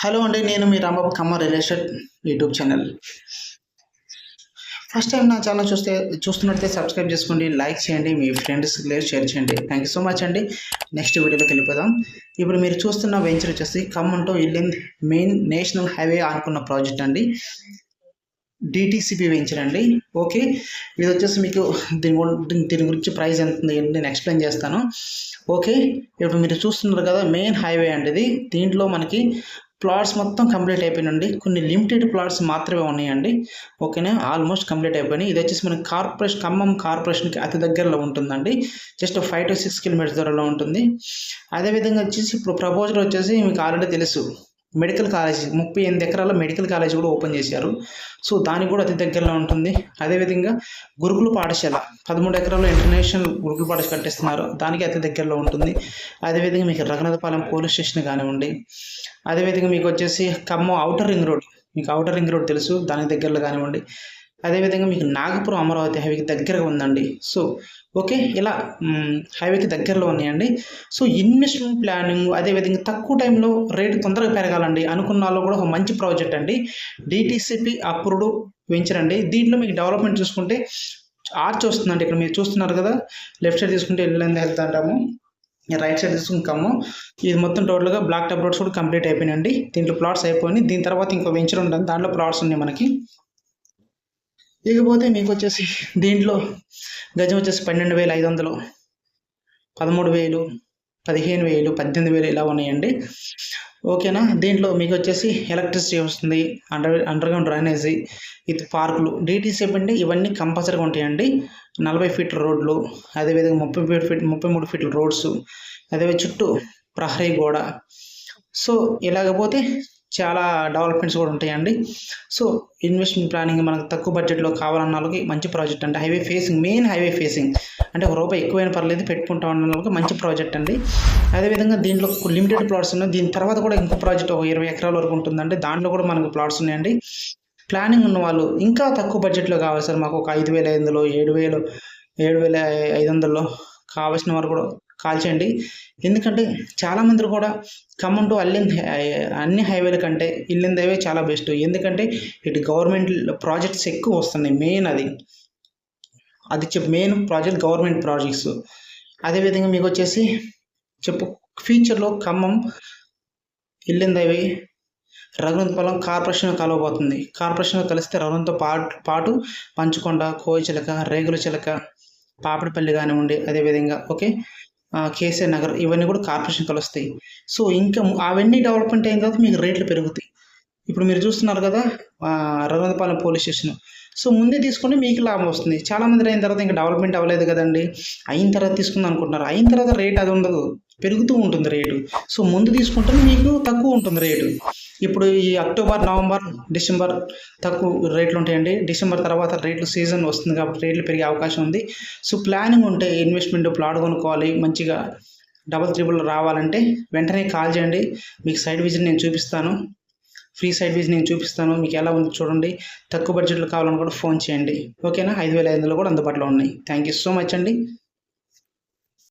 Hello అండి నేను మీ Rambabu Kamma real estate YouTube channel. First time నా ఛానల్ చూస్తే చూస్తున్నట్లయితే సబ్స్క్రైబ్ చేసుకోండి లైక్ చేయండి మీ ఫ్రెండ్స్కి లేదు షేర్ చేయండి. థ్యాంక్ యూ సో మచ్ అండి. నెక్స్ట్ వీడియోలోకి వెళ్ళిపోదాం ఇప్పుడు మీరు చూస్తున్న వెంచర్ వచ్చేసి Khammam to Yellandu main national highway అనుకున్న ప్రాజెక్ట్ అండి. డిటీసీపీ వెంచర్ అండి. ఓకే ఇది వచ్చేసి మీకు దీని దీని- గురించి ప్రైస్ ఎంత ఉంది నేను ఎక్స్ప్లెయిన్ చేస్తాను. ఓకే ఇప్పుడు మీరు చూస్తున్నారు కదా మెయిన్ హైవే అండి ఇది. దీంట్లో మనకి ప్లాట్స్ మొత్తం కంప్లీట్ అయిపోయినండి కొన్ని లిమిటెడ్ ప్లాట్స్ మాత్రమే ఉన్నాయండి. ఓకేనా? ఆల్మోస్ట్ కంప్లీట్ అయిపోయినాయి. ఇది వచ్చేసి మనకి కార్పొరేషన్ ఖమ్మం కార్పొరేషన్కి అతి దగ్గరలో ఉంటుందండి. Just five to six kilometres దూరంలో ఉంటుంది. అదేవిధంగా వచ్చేసి ఇప్పుడు ప్రపోజల్ వచ్చేసి మీకు ఆల్రెడీ తెలుసు. మెడికల్ కాలేజ్ ముప్పై ఎనిమిది ఎకరాల మెడికల్ కాలేజ్ కూడా ఓపెన్ చేశారు. సో దానికి కూడా అతి దగ్గరలో ఉంటుంది. అదేవిధంగా గురుకుల పాఠశాల పదమూడు ఎకరాల్లో ఇంటర్నేషనల్ గురుకుల పాఠశాల కట్టిస్తున్నారు. దానికి అతి దగ్గరలో ఉంటుంది. అదేవిధంగా మీకు రఘునాథపాలెం పోలీస్ స్టేషన్ కానివ్వండి అదేవిధంగా మీకు వచ్చేసి ఖమ్మం అవుటర్ రింగ్ రోడ్ మీకు అవుటర్ రింగ్ రోడ్ తెలుసు దానికి దగ్గరలో కానివ్వండి. అదేవిధంగా మీకు నాగపురం అమరావతి హైవేకి దగ్గరగా ఉందండి. So okay? ఇలా హైవేకి దగ్గరలో ఉన్నాయండి. సో ఇన్వెస్ట్మెంట్ ప్లానింగ్ అదేవిధంగా తక్కువ టైంలో రేటు తొందరగా పెరగాలండి. అనుకున్న వాళ్ళు కూడా ఒక మంచి ప్రాజెక్ట్ అండి. డిటీసీపీ అప్రూవ్డ్ వెంచర్ అండి. దీంట్లో మీకు డెవలప్మెంట్ చూసుకుంటే ఆర్చ్ వస్తుందండి. ఇక్కడ మీరు చూస్తున్నారు కదా. లెఫ్ట్ సైడ్ తీసుకుంటే వెళ్ళింది వెళ్తా అంటాము. రైట్ సైడ్ తీసుకుంటాము. ఇది మొత్తం టోటల్గా బ్లాక్ టాప్ రోడ్స్ కూడా కంప్లీట్ అయిపోయినాయండి. దీంట్లో ప్లాట్స్ అయిపోయినాయి. దీని తర్వాత ఇంకో వెంచర్ ఉంటుంది. దాంట్లో ప్లాట్స్ ఉన్నాయి మనకి. ఇకపోతే మీకు వచ్చేసి దీంట్లో గజం వచ్చేసి పన్నెండు వేల ఐదు వందలు పదమూడు వేలు పదిహేను వేలు పద్దెనిమిది వేలు ఇలా ఉన్నాయండి. ఓకేనా? దీంట్లో మీకు వచ్చేసి ఎలక్ట్రిసిటీ వస్తుంది అండర్ అండర్గ్రౌండ్ డ్రైనేజీ ఇది పార్కులు. డీటీసీ అంటే ఇవన్నీ కంపల్సరీగా ఉంటాయండి. నలభై ఫీట్ల రోడ్లు అదేవిధంగా ముప్పై ఫీట్ ముప్పై మూడు ఫీట్ల రోడ్స్ అదే చుట్టూ ప్రహరీ గోడ. సో ఇలాగపోతే చాలా డెవలప్మెంట్స్ కూడా ఉంటాయండి. సో ఇన్వెస్ట్మెంట్ ప్లానింగ్ మనకు తక్కువ బడ్జెట్లో కావాలన్న వాళ్ళకి మంచి ప్రాజెక్ట్ అంటే highway facing main highway facing అంటే ఒక రూపాయి ఎక్కువైనా పర్లేదు పెట్టుకుంటాం అన్న వాళ్ళకి మంచి ప్రాజెక్ట్ అండి. అదేవిధంగా దీంట్లో లిమిటెడ్ ప్లాట్స్ ఉన్నాయి. దీని తర్వాత కూడా ఇంకో ప్రాజెక్ట్ ఒక ఇరవై ఎకరాల వరకు ఉంటుందండి. దాంట్లో కూడా మనకు ప్లాట్స్ ఉన్నాయండి. ప్లానింగ్ ఉన్న వాళ్ళు ఇంకా తక్కువ బడ్జెట్లో కావాలి సార్. మాకు ఒక ఐదు వేల ఐదు వందలు ఏడు వేలు ఏడు వేల ఐదు వందల్లో కావాల్సిన వారు కూడా కాల్చండి ఎందుకంటే చాలామంది కూడా ఖమ్మం టు అల్లింద్ అన్ని హైవేల కంటే ఇల్లింద్ హైవే చాలా బెస్ట్. ఎందుకంటే ఇటు గవర్నమెంట్ ప్రాజెక్ట్స్ ఎక్కువ వస్తున్నాయి. మెయిన్ అది. అది మెయిన్ ప్రాజెక్ట్ గవర్నమెంట్ ప్రాజెక్ట్స్. అదేవిధంగా మీకు వచ్చేసి చెప్పు ఫ్యూచర్లో ఖమ్మం ఇల్లింద్ హైవే రఘునంతపాలెం కార్పొరేషన్ కలవబోతుంది. కార్పొరేషన్ కలిస్తే రఘునంతో పాటు పాటు పంచుకొండ కోయచిలక రేగుల చిలక పాపడిపల్లి కానివ్వండి అదేవిధంగా ఓకే? కేసీఆర్ నగర్ ఇవన్నీ కూడా కార్పొరేషన్ కలుస్తాయి సో ఇంకా అవన్నీ డెవలప్మెంట్ అయిన తర్వాత మీకు రేట్లు పెరుగుతాయి. ఇప్పుడు మీరు చూస్తున్నారు కదా ఆ, పోలీస్ స్టేషన్. సో ముందే తీసుకుంటే మీకు లాభం వస్తుంది. చాలా మంది అయిన తర్వాత ఇంకా డెవలప్మెంట్ అవ్వలేదు కదండి. అయిన తర్వాత తీసుకుందాం అనుకుంటున్నారు. అయిన తర్వాత రేట్ అది ఉండదు. పెరుగుతూ ఉంటుంది రేటు. సో ముందు తీసుకుంటే మీకు తక్కువ ఉంటుంది రేటు. ఇప్పుడు ఈ అక్టోబర్ నవంబర్ డిసెంబర్ తక్కువ రేట్లు ఉంటాయండి. డిసెంబర్ తర్వాత రేట్లు సీజన్ వస్తుంది కాబట్టి రేట్లు పెరిగే అవకాశం ఉంది. సో ప్లానింగ్ ఉంటే ఇన్వెస్ట్మెంట్ ప్లాట్ కొనుక్కోవాలి. మంచిగా డబల్ త్రిబుల్ రావాలంటే వెంటనే కాల్ చేయండి. మీకు సైడ్ విజిట్ నేను చూపిస్తాను. ఫ్రీ సైడ్ విజిట్ నేను చూపిస్తాను. మీకు ఎలా ఉంది చూడండి. తక్కువ బడ్జెట్లో కావాలని కూడా ఫోన్ చేయండి. ఓకేనా? ఐదు వేల ఐదు వందలు కూడా అందుబాటులో ఉన్నాయి. థ్యాంక్ యూ సో మచ్ అండి.